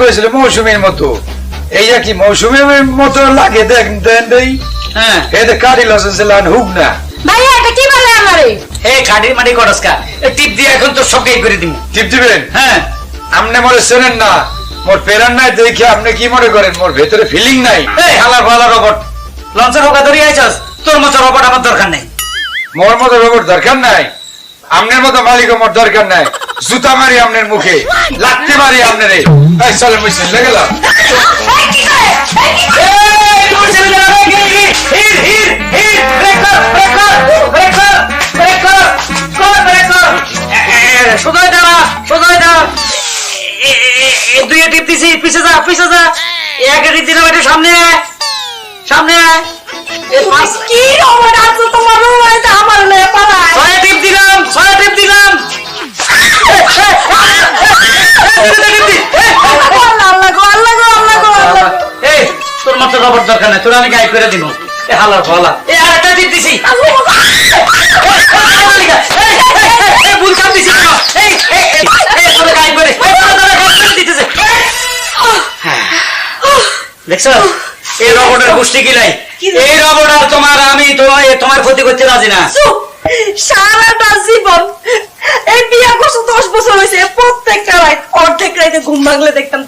করেছিল মৌসুমীর মতো। এই কি মৌসুমীর মতো লাগে? দেখ দেন দেই। হ্যাঁ। এতে কাটি লসেন্স লান হুক না। ভাইয়া এটা কি বলে আমারে? এই করসকা টিপ দিয়ে এখন তো করে দিব টিপ দিবেন? হ্যাঁ। আপনি মনে শোনেন না। মোর পেরান নাই দেখে আপনি কি মনে করেন। মোর ভেতরে ফিলিং নাই। এই ভালা রবট লঞ্চের হোকা ধরে আইছস? তোর মতো রবট আমার দরকার নেই। মোর মতো রোবট দরকার নাই। আপনার মতো মালিক মোর দরকার নাই জুতা মারি আমনের মুখে লাগতে মারি আপনার এই চলে মুসিন লেগে গেলাম এই কি করে এই কি করে? এই, তোর ছেলে যাবে, গিরি, গিরি, হির, হির, হির, ব্রেক কর, ব্রেক কর, ব্রেক কর, ব্রেক কর, কর, ব্রেক কর। এ, এ, এ, সোজাই দাঁড়া, সোজাই দাঁড়া। এ, এ, এ, এ, দুইয়ে টিপ দিছি, পিছে যা, পিছে একে সামনে আয়, সামনে। কি মতো রবট দরকার নাই তোর আমি করে দিব এ হালার ফলা এ আরেকটা দিছি ভুল কাম দিছি এই, এই, এই, তোরে গাইড করে, দিতেছে। দেখছ এই রবটের গোষ্ঠী এই রবট আর তোমার আমি তোমার তোমার ক্ষতি করতে রাজি না সারাটা জীবন এই বিয়া করছ দশ বছর হয়েছে প্রত্যেকটা রাত অর্ধেক রাইতে ঘুম ভাঙলে দেখতাম